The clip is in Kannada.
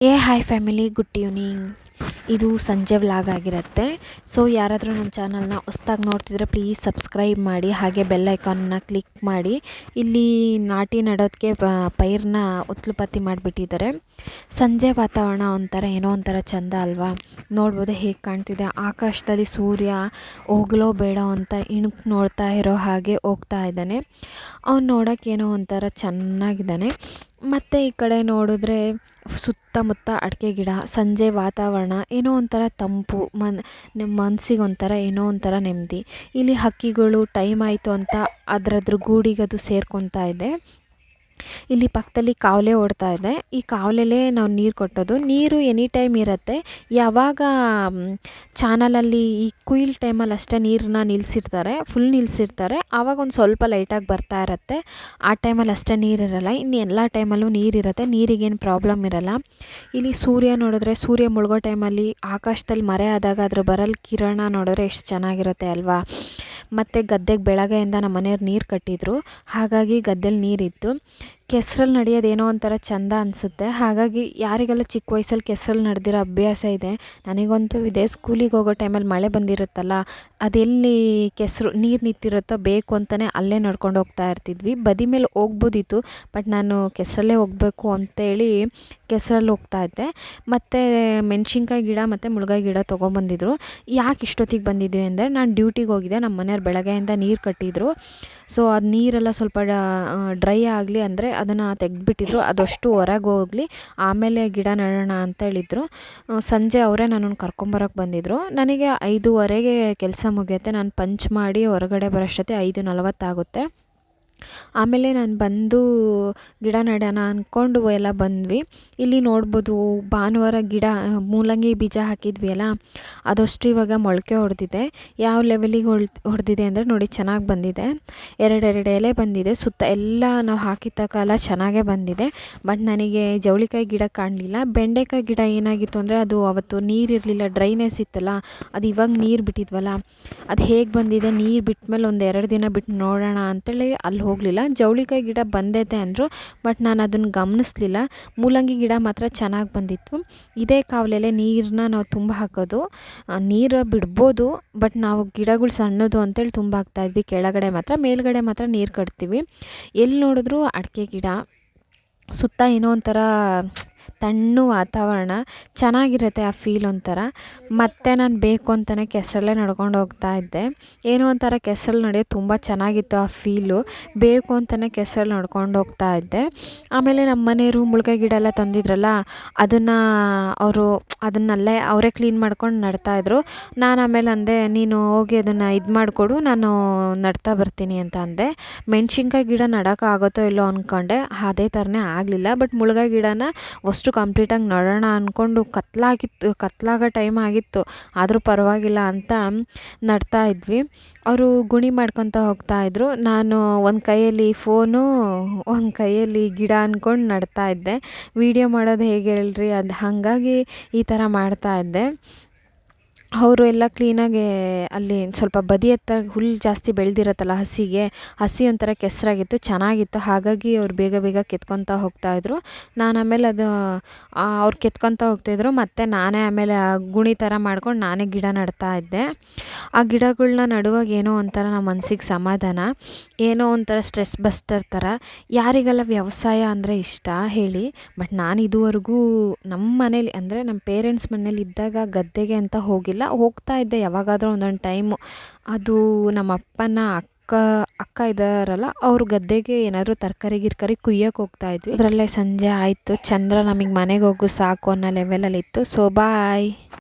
ಏ, ಹಾಯ್ ಫ್ಯಾಮಿಲಿ, ಗುಡ್ ಈವ್ನಿಂಗ್. ಇದು ಸಂಜೆ ವ್ಲಾಗ್ ಆಗಿರುತ್ತೆ. ಸೊ, ಯಾರಾದರೂ ನನ್ನ ಚಾನಲ್ನ ಹೊಸ್ದಾಗಿ ನೋಡ್ತಿದ್ರೆ ಪ್ಲೀಸ್ ಸಬ್ಸ್ಕ್ರೈಬ್ ಮಾಡಿ, ಹಾಗೆ ಬೆಲ್ ಐಕಾನನ್ನ ಕ್ಲಿಕ್ ಮಾಡಿ. ಇಲ್ಲಿ ನಾಟಿ ನಡೋದಕ್ಕೆ ಪೈರನ್ನ ಉತ್ಲುಪತ್ತಿ ಮಾಡಿಬಿಟ್ಟಿದ್ದಾರೆ. ಸಂಜೆ ವಾತಾವರಣ ಒಂಥರ ಏನೋ ಒಂಥರ ಚಂದ ಅಲ್ವಾ? ನೋಡ್ಬೋದು ಹೇಗೆ ಕಾಣ್ತಿದೆ. ಆಕಾಶದಲ್ಲಿ ಸೂರ್ಯ ಹೋಗ್ಲೋ ಬೇಡ ಅಂತ ಇಣುಕ್ ನೋಡ್ತಾ ಇರೋ ಹಾಗೆ ಹೋಗ್ತಾ ಇದ್ದಾನೆ. ಅವ್ನು ನೋಡೋಕ್ಕೇನೋ ಒಂಥರ ಚೆನ್ನಾಗಿದ್ದಾನೆ. ಮತ್ತು ಈ ಕಡೆ ನೋಡಿದ್ರೆ ಸುತ್ತಮುತ್ತ ಅಡಿಕೆ ಗಿಡ, ಸಂಜೆ ವಾತಾವರಣ, ಏನೋ ಒಂಥರ ತಂಪು, ಮನ್ ನಿಮ್ಮ ಮನ್ಸಿಗೆ ಒಂಥರ ಏನೋ ಒಂಥರ ನೆಮ್ಮದಿ. ಇಲ್ಲಿ ಹಕ್ಕಿಗಳು ಟೈಮ್ ಆಯಿತು ಅಂತ ಅದರದ್ರ ಗೂಡಿಗೆ ಅದು ಸೇರ್ಕೊತಾ ಇದೆ. ಇಲ್ಲಿ ಪಕ್ಕದಲ್ಲಿ ಕಾವಲೆ ಓಡ್ತಾ ಇದೆ. ಈ ಕಾವಲೆಲೇ ನಾವು ನೀರು ಕೊಟ್ಟೋದು ನೀರು ಎನಿ ಟೈಮ್ ಇರುತ್ತೆ. ಯಾವಾಗ ಚಾನಲಲ್ಲಿ ಈ ಕುಯ್ಲ್ ಟೈಮಲ್ಲಿ ಅಷ್ಟೇ ನೀರನ್ನ ನಿಲ್ಲಿಸಿರ್ತಾರೆ ಫುಲ್ ನಿಲ್ಲಿಸಿರ್ತಾರೆ ಆವಾಗ ಒಂದು ಸ್ವಲ್ಪ ಲೈಟಾಗಿ ಬರ್ತಾ ಇರುತ್ತೆ. ಆ ಟೈಮಲ್ಲಿ ಅಷ್ಟೇ ನೀರಿರಲ್ಲ ಇನ್ನು ಎಲ್ಲ ಟೈಮಲ್ಲೂ ನೀರಿರುತ್ತೆ ನೀರಿಗೇನು ಪ್ರಾಬ್ಲಮ್ ಇರಲ್ಲ. ಇಲ್ಲಿ ಸೂರ್ಯ ನೋಡಿದ್ರೆ, ಸೂರ್ಯ ಮುಳುಗೋ ಟೈಮಲ್ಲಿ ಆಕಾಶದಲ್ಲಿ ಮರೆ ಆದಾಗ ಅದ್ರ ಬರಲ್ ಕಿರಣ ನೋಡಿದ್ರೆ ಎಷ್ಟು ಚೆನ್ನಾಗಿರುತ್ತೆ ಅಲ್ವಾ? ಮತ್ತು ಗದ್ದೆಗೆ ಬೆಳಗ್ಗೆಯಿಂದ ನಮ್ಮ ಮನೆಯವ್ರು ನೀರು ಕಟ್ಟಿದ್ರು. ಹಾಗಾಗಿ ಗದ್ದೆಲಿ ನೀರಿತ್ತು. ಕೆಸ್ರಲ್ಲಿ ನಡೆಯೋದೇನೋ ಒಂಥರ ಚೆಂದ ಅನಿಸುತ್ತೆ. ಹಾಗಾಗಿ ಯಾರಿಗೆಲ್ಲ ಚಿಕ್ಕ ವಯಸ್ಸಲ್ಲಿ ಕೆಸ್ರಲ್ಲಿ ನಡೆದಿರೋ ಅಭ್ಯಾಸ ಇದೆ, ನನಗಂತೂ ಇದೆ. ಸ್ಕೂಲಿಗೆ ಹೋಗೋ ಟೈಮಲ್ಲಿ ಮಳೆ ಬಂದಿರುತ್ತಲ್ಲ, ಅದೆಲ್ಲಿ ಕೆಸರು ನೀರು ನಿಂತಿರುತ್ತೋ ಬೇಕು ಅಂತಲೇ ಅಲ್ಲೇ ನಡ್ಕೊಂಡು ಹೋಗ್ತಾ ಇರ್ತಿದ್ವಿ. ಬದಿ ಮೇಲೆ ಹೋಗ್ಬೋದಿತ್ತು, ಬಟ್ ನಾನು ಕೆಸರಲ್ಲೇ ಹೋಗಬೇಕು ಅಂತೇಳಿ ಕೆಸರಲ್ಲಿ ಹೋಗ್ತಾ ಇದ್ದೆ. ಮತ್ತು ಮೆಣ್ಸಿನ್ಕಾಯಿ ಗಿಡ ಮತ್ತು ಮುಳ್ಗಾಯಿ ಗಿಡ ತೊಗೊಂಬಂದಿದ್ರು. ಯಾಕೆ ಇಷ್ಟೊತ್ತಿಗೆ ಬಂದಿದ್ವಿ ಅಂದರೆ, ನಾನು ಡ್ಯೂಟಿಗೆ ಹೋಗಿದ್ದೆ. ನಮ್ಮ ಮನೆಯವ್ರು ಬೆಳಗ್ಗೆಯಿಂದ ನೀರು ಕಟ್ಟಿದ್ರು. ಸೊ, ಅದು ನೀರೆಲ್ಲ ಸ್ವಲ್ಪ ಡ್ರೈ ಆಗಲಿ ಅಂದರೆ ಅದನ್ನು ತೆಗೆದುಬಿಟ್ಟಿದ್ರು, ಅದಷ್ಟು ಹೊರಗೆ ಹೋಗಲಿ, ಆಮೇಲೆ ಗಿಡ ನೆಡೋಣ ಅಂತ ಹೇಳಿದ್ರು. ಸಂಜೆ ಅವರೇ ನನ್ನನ್ನು ಕರ್ಕೊಂಬರೋಕೆ ಬಂದಿದ್ದರು ನನಗೆ ಐದೂವರೆಗೆ ಕೆಲಸ ಮುಗಿಯುತ್ತೆ. ನಾನು ಪಂಚ್ ಮಾಡಿ ಹೊರಗಡೆ ಬರೋಷ್ಟೊತ್ತೆ ಐದು ನಲವತ್ತಾಗುತ್ತೆ. ಆಮೇಲೆ ನಾನು ಬಂದು ಗಿಡ ನೆಡೋಣ ಅಂದ್ಕೊಂಡು ಎಲ್ಲ ಬಂದ್ವಿ. ಇಲ್ಲಿ ನೋಡ್ಬೋದು ಭಾನುವಾರ ಗಿಡ, ಮೂಲಂಗಿ ಬೀಜ ಹಾಕಿದ್ವಿ ಅಲ್ಲ ಅದಷ್ಟು ಇವಾಗ ಮೊಳಕೆ ಹೊಡೆದಿದೆ. ಯಾವ ಲೆವೆಲಿಗೆ ಹೊಳ್, ಹೊಡೆದಿದೆ ಅಂದರೆ ನೋಡಿ ಚೆನ್ನಾಗಿ ಬಂದಿದೆ. ಎರಡೆರಡು ಎಲೆ ಬಂದಿದೆ, ಸುತ್ತ ಎಲ್ಲ ನಾವು ಹಾಕಿದ ಕಾಲ ಚೆನ್ನಾಗೇ ಬಂದಿದೆ. ಬಟ್ ನನಗೆ ಜವಳಿಕಾಯಿ ಗಿಡ ಕಾಣಲಿಲ್ಲ. ಬೆಂಡೆಕಾಯಿ ಗಿಡ ಏನಾಗಿತ್ತು ಅಂದರೆ ಅದು ಅವತ್ತು ನೀರಿರಲಿಲ್ಲ ಡ್ರೈನೆಸ್ ಇತ್ತಲ್ಲ, ಅದು ಇವಾಗ ನೀರು ಬಿಟ್ಟಿದ್ವಲ್ಲ, ಅದು ಹೇಗೆ ಬಂದಿದೆ ನೀರು ಬಿಟ್ಟ ಮೇಲೆ ಒಂದು ಎರಡು ದಿನ ಬಿಟ್ಟು ನೋಡೋಣ ಅಂತೇಳಿ ಅಲ್ಲಿ ಹೋಗಲಿಲ್ಲ. ಜವಳಿಕಾಯಿ ಗಿಡ ಬಂದೈತೆ ಅಂದರು ಬಟ್ ನಾನು ಅದನ್ನು ಗಮನಿಸ್ಲಿಲ್ಲ. ಮೂಲಂಗಿ ಗಿಡ ಮಾತ್ರ ಚೆನ್ನಾಗಿ ಬಂದಿತ್ತು. ಇದೇ ಕಾವಲೆಲೆ ನೀರನ್ನ ನಾವು ತುಂಬ ಹಾಕೋದು. ನೀರು ಬಿಡ್ಬೋದು ಬಟ್ ನಾವು ಗಿಡಗಳು ಸಣ್ಣದು ಅಂತೇಳಿ ತುಂಬ ಹಾಕ್ತಾಯಿದ್ವಿ ಕೆಳಗಡೆ ಮಾತ್ರ, ಮೇಲ್ಗಡೆ ಮಾತ್ರ ನೀರು ಕಟ್ತೀವಿ. ಎಲ್ಲಿ ನೋಡಿದ್ರೂ ಅಡಿಕೆ ಗಿಡ, ಸುತ್ತ ಏನೋ ಒಂಥರ ತಣ್ಣು ವಾತಾವರಣ, ಚೆನ್ನಾಗಿರುತ್ತೆ ಆ ಫೀಲ್ ಒಂಥರ. ಮತ್ತು ನಾನು ಬೇಕು ಅಂತಲೇ ಕೆಸರಲ್ಲೇ ನಡ್ಕೊಂಡು ಹೋಗ್ತಾ ಇದ್ದೆ. ಏನೋ ಒಂಥರ ಕೆಸರಲ್ಲಿ ನಡೆಯೋದು ತುಂಬ ಚೆನ್ನಾಗಿತ್ತು ಆ ಫೀಲು ಬೇಕು ಅಂತಲೇ ಕೆಸರಲ್ಲಿ ನಡ್ಕೊಂಡು ಹೋಗ್ತಾ ಇದ್ದೆ. ಆಮೇಲೆ ನಮ್ಮ ಮನೆಯವರು ಮುಳ್ಗಾಯಿ ಗಿಡ ಎಲ್ಲ ತಂದಿದ್ರಲ್ಲ, ಅದನ್ನು ಅವರು ಅದನ್ನಲ್ಲೇ ಅವರೇ ಕ್ಲೀನ್ ಮಾಡ್ಕೊಂಡು ನಡ್ತಾಯಿದ್ರು ನಾನು ಆಮೇಲೆ ಅಂದೆ, ನೀನು ಹೋಗಿ ಅದನ್ನು ಇದು ಮಾಡಿಕೊಡು, ನಾನು ನಡ್ತಾ ಬರ್ತೀನಿ ಅಂತ ಅಂದೆ. ಮೆಣ್ಸಿನ್ಕಾಯಿ ಗಿಡ ನಡೋಕ್ಕಾಗುತ್ತೋ ಇಲ್ಲೋ ಅಂದ್ಕೊಂಡೆ ಅದೇ ಥರನೇ ಆಗಲಿಲ್ಲ ಬಟ್ ಮುಳ್ಗಾಯಿ ಗಿಡನ ಅಷ್ಟು ಕಂಪ್ಲೀಟಾಗಿ ನೋಡೋಣ ಅಂದ್ಕೊಂಡು ಕತ್ಲಾಗಿತ್ತು, ಕತ್ಲಾಗೋ ಟೈಮ್ ಆಗಿತ್ತು. ಆದರೂ ಪರವಾಗಿಲ್ಲ ಅಂತ ನಡ್ತಾ ಇದ್ವಿ. ಅವರು ಗುಣಿ ಮಾಡ್ಕೊತ ಹೋಗ್ತಾಯಿದ್ರು ನಾನು ಒಂದು ಕೈಯಲ್ಲಿ ಫೋನು ಒಂದು ಕೈಯಲ್ಲಿ ಗಿಡ ಅಂದ್ಕೊಂಡು ನಡ್ತಾ ಇದ್ದೆ. ವೀಡಿಯೋ ಮಾಡೋದು ಹೇಗೆ ಹೇಳ್ರಿ? ಅದು ಹಾಗಾಗಿ ಈ ಥರ ಮಾಡ್ತಾ ಇದ್ದೆ. ಅವರು ಎಲ್ಲ ಕ್ಲೀನಾಗಿ ಅಲ್ಲಿ ಸ್ವಲ್ಪ ಬದಿ ಹತ್ರ ಹುಲ್ಲು ಜಾಸ್ತಿ ಬೆಳೆದಿರತ್ತಲ್ಲ ಹಸಿಗೆ, ಹಸಿ ಒಂಥರ ಕೆಸರಾಗಿತ್ತು, ಚೆನ್ನಾಗಿತ್ತು. ಹಾಗಾಗಿ ಅವ್ರು ಬೇಗ ಬೇಗ ಕೆತ್ಕೊತ ಹೋಗ್ತಾಯಿದ್ರು ನಾನು ಆಮೇಲೆ ಅದು ಅವ್ರು ಕೆತ್ಕೊತ ಹೋಗ್ತಾಯಿದ್ರು ಮತ್ತು ನಾನೇ ಆಮೇಲೆ ಗುಣಿ ಥರ ಮಾಡ್ಕೊಂಡು ನಾನೇ ಗಿಡ ನೆಡ್ತಾ ಇದ್ದೆ. ಆ ಗಿಡಗಳನ್ನ ನಡುವಾಗ ಏನೋ ಒಂಥರ ನಮ್ಮ ಮನಸ್ಸಿಗೆ ಸಮಾಧಾನ, ಏನೋ ಒಂಥರ ಸ್ಟ್ರೆಸ್ ಬಸ್ಟರ್ ಥರ. ಯಾರಿಗೆಲ್ಲ ವ್ಯವಸಾಯ ಅಂದರೆ ಇಷ್ಟ ಹೇಳಿ. ಬಟ್ ನಾನು ಇದುವರೆಗೂ ನಮ್ಮ ಮನೇಲಿ ಅಂದರೆ ನಮ್ಮ ಪೇರೆಂಟ್ಸ್ ಮನೇಲಿ ಇದ್ದಾಗ ಗದ್ದೆಗೆ ಅಂತ ಹೋಗಿಲ್ಲ. ಹೋಗ್ತಾ ಇದ್ದೆ, ಯಾವಾಗಾದರೂ ಒಂದೊಂದು ಟೈಮು ಅದು ನಮ್ಮ ಅಪ್ಪನ ಅಕ್ಕ ಅಕ್ಕ ಇದ್ದಾರಲ್ಲ ಅವ್ರ ಗದ್ದೆಗೆ ಏನಾದರೂ ತರಕಾರಿ, ಗಿರ್ಕಾರಿ ಕುಯ್ಯಕ್ಕೆ ಹೋಗ್ತಾ ಇದ್ವಿ. ಅದರಲ್ಲೇ ಸಂಜೆ ಆಯಿತು. ಚಂದ್ರ ನಮಗೆ ಮನೆಗೆ ಹೋಗು ಸಾಕು ಅನ್ನೋ ಲೆವೆಲಲ್ಲಿ ಇತ್ತು. So bye